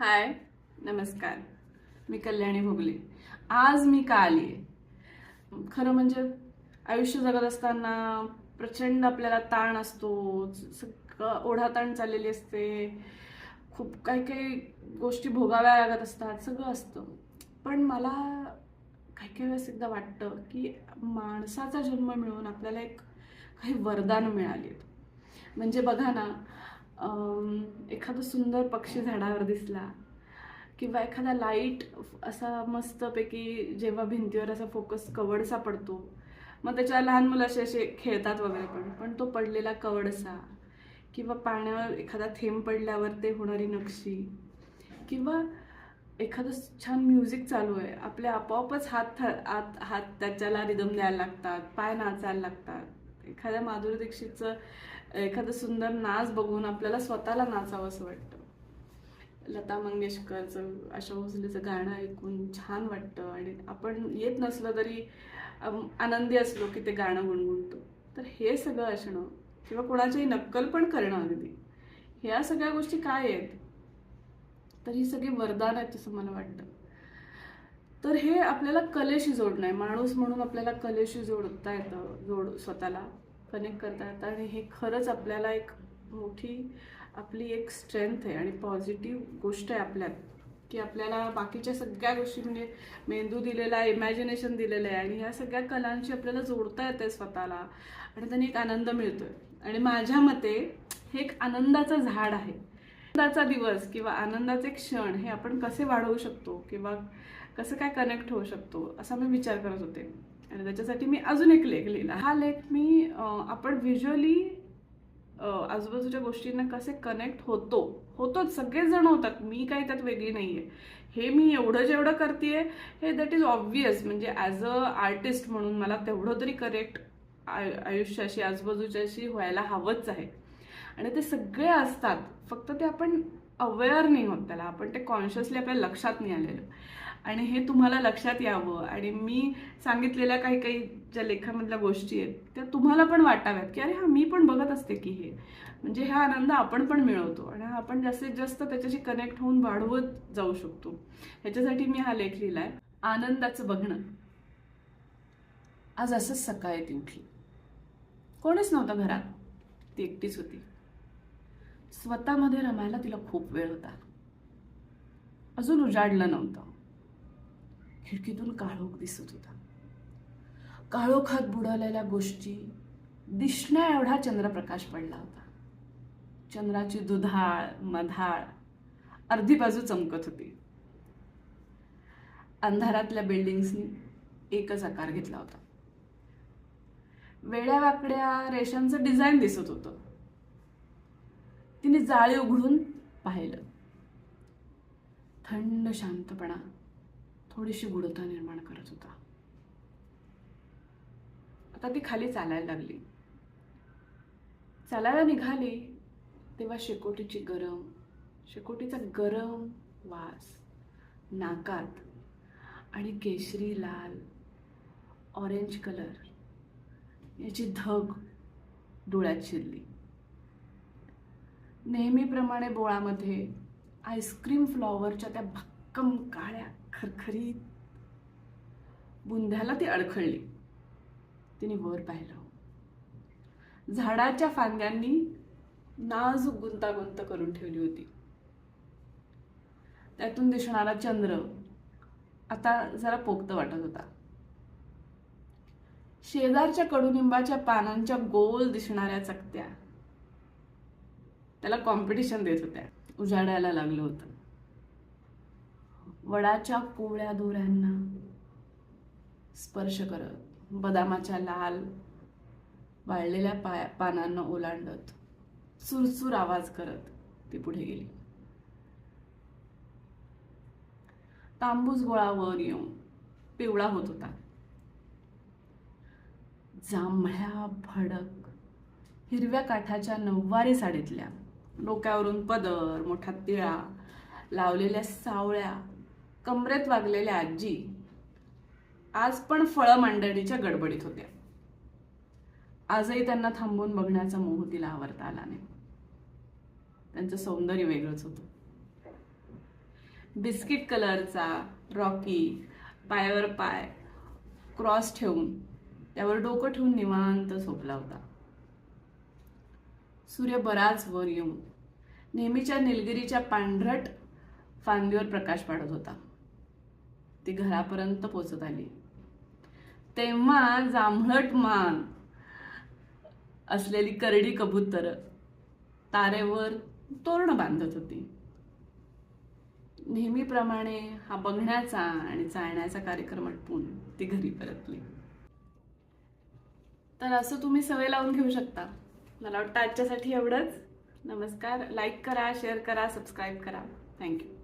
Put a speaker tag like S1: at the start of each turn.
S1: हाय नमस्कार. मी कल्याणी भोगले. आज मी का आली आहे? खरं म्हणजे आयुष्य जगत असताना प्रचंड आपल्याला ताण असतो सगळं ओढाताण चाललेली असते. खूप काही काही गोष्टी भोगाव्या लागत असतात सगळं असतं. पण मला काही काही वेळेस एकदा वाटतं की माणसाचा जन्म मिळून आपल्याला एक काही वरदान मिळाली. म्हणजे बघा ना एखादं सुंदर पक्षी झाडावर दिसला किंवा एखादा लाइट असा मस्तपैकी जेव्हा भिंतीवर असा फोकस कवडसा पडतो मग त्याच्या लहान मुलं असे असे खेळतात वगैरे पण पण तो पडलेला कवडसा किंवा पाण्यावर एखादा थेंब पडल्यावर ते होणारी नक्षी किंवा एखादं छान म्युझिक चालू आहे आपले आपोआपच हात थ- आत हात त्याच्याला रिदम द्यायला लागतात पाय नाचायला लागतात. एखाद्या माधुरी दीक्षितचं एखादं सुंदर नाच बघून आपल्याला स्वतःला नाचावं असं वाटतं. लता मंगेशकरचं आशा भोसलेचं गाणं ऐकून छान वाटतं आणि आपण येत नसलं तरी आनंदी असलो की ते गाणं गुणगुणतो. तर हे सगळं असणं किंवा कोणाचीही नक्कल पण करणं अगदी ह्या सगळ्या गोष्टी काय आहेत? तर ही सगळी वरदान आहेत असं मला वाटतं. तर हे आपल्याला कलेशी जोडणं आहे. माणूस म्हणून आपल्याला कलेशी जोडता येतं जोड स्वतःला कनेक्ट करता येतं. आणि हे खरंच आपल्याला एक मोठी आपली एक स्ट्रेंथ आहे आणि पॉझिटिव्ह गोष्ट आहे आपल्यात. की आपल्याला बाकीच्या सगळ्या गोष्टी म्हणजे मेंदू दिलेला आहे इमॅजिनेशन दिलेलं आहे. आणि ह्या सगळ्या कलांशी आपल्याला जोडता येते स्वतःला. आणि त्याने एक आनंद मिळतोय. आणि माझ्या मते हे एक आनंदाचं झाड आहे. आनंदाचा दिवस किंवा आनंदाचे क्षण हे आपण कसे वाढवू शकतो? किंवा कसं काय कनेक्ट होऊ शकतो असा मी विचार करत होते. आणि त्याच्यासाठी मी अजून एक लेख लिहिला. हा लेख मी आपण व्हिज्युअली आजूबाजूच्या गोष्टींना कसे कनेक्ट होतो होतोच सगळेच जण होतात. मी काही त्यात वेगळी नाही आहे हे मी एवढं जेवढं करते हे दॅट इज ऑब्वियस म्हणजे ॲज अ आर्टिस्ट म्हणून मला तेवढं तरी करेक्ट आयुष्याशी आजूबाजूच्याशी व्हायला हवंच आहे. आणि ते सगळे असतात. फक्त ते आपण अवेअर नाही होत त्याला. आपण ते कॉन्शियसली आपल्या लक्षात नाही आलेलं. आणि हे तुम्हाला लक्षात यावं. आणि मी सांगितलेल्या काही काही ज्या लेखामधल्या गोष्टी आहेत त्या तुम्हाला पण वाटाव्यात की अरे हा मी पण बघत असते की हे. म्हणजे हा आनंद आपण पण मिळवतो. आणि हा आपण जास्तीत जास्त त्याच्याशी कनेक्ट होऊन वाढवत जाऊ शकतो. ह्याच्यासाठी मी हा लेख लिहिलाय. आनंदाचं बघणं. आज असंच सकाळी ती उठली. कोणीच नव्हतं घरात. ती एकटीच होती. स्वतःमध्ये रमायला तिला खूप वेळ होता. अजून उजाडलं नव्हतं. खिडकीतून काळोख दिसत होता. काळोखात बुडालेल्या गोष्टी दिसण्या एवढा चंद्रप्रकाश पडला होता. चंद्राची दुधाळ मधाळ अर्धी बाजू चमकत होती. अंधारातल्या बिल्डिंग्सनी एकच आकार घेतला होता. वेड्या वाकड्या रेषांचं डिझाईन दिसत होतं. तिने जाळी उघडून पाहिलं. थंड शांतपणा थोडीशी गुढता निर्माण करत होता. आता ती खाली चालायला लागली. चालायला निघाली तेव्हा शेकोटीची गरम शेकोटीचा गरम वास नाकात आणि केशरी लाल ऑरेंज कलर याची धग डोळ्यात शिरली. नेहमीप्रमाणे बोळामध्ये आईस्क्रीम फ्लॉवरच्या त्या भक्कम काळ्या खरखरीत बुंध्याला ती अडखळली. तिने वर पाहिलं. झाडाच्या फांद्यांनी नाजूक गुंतागुंत करून ठेवली होती. त्यातून दिसणारा चंद्र आता जरा पोक्त वाटत होता. शेजारच्या कडुनिंबाच्या पानांच्या गोल दिसणाऱ्या चकत्या त्याला कॉम्पिटिशन देत होत्या. उजाडायला लागलं होतं. वडाच्या कोवळ्या दोऱ्यांना स्पर्श करत बदामाच्या लाल वाळलेल्या पाया पानांना ओलांडत सुरसूर आवाज करत ती पुढे गेली. तांबूस गोळा वर येऊन पिवळा होत होता. जांभळ्या भडक हिरव्या काठाच्या नऊवारी साडीतल्या डोक्यावरून पदर मोठा तिळा लावलेल्या सावळ्या कमरेत वागलेल्या आजी आज पण फळं मांडणीच्या गडबडीत होत्या. आजही त्यांना थांबून बघण्याचा मोह तिला आवरता आला नाही. त्यांचं सौंदर्य वेगळंच होतं. बिस्किट कलरचा रॉकी पायावर पाय क्रॉस ठेवून त्यावर डोकं ठेवून निवांत झोपला होता. सूर्य बराच वर येऊन नेहमीच्या निलगिरीच्या पांढरट फांदीवर प्रकाश पाडत होता. ती घरापर्यंत पोचत आली. तेव्हा जांभळट मान असलेली करडी कबूतर तारेवर तोरण बांधत होती. नेहमीप्रमाणे हा बघण्याचा आणि चालण्याचा कार्यक्रम आटपून ती घरी परतली. तर असं तुम्ही सवय लावून घेऊ शकता. मला वाटतं आजच्यासाठी एवढंच. नमस्कार. लाईक करा शेअर करा सबस्क्राईब करा. थँक्यू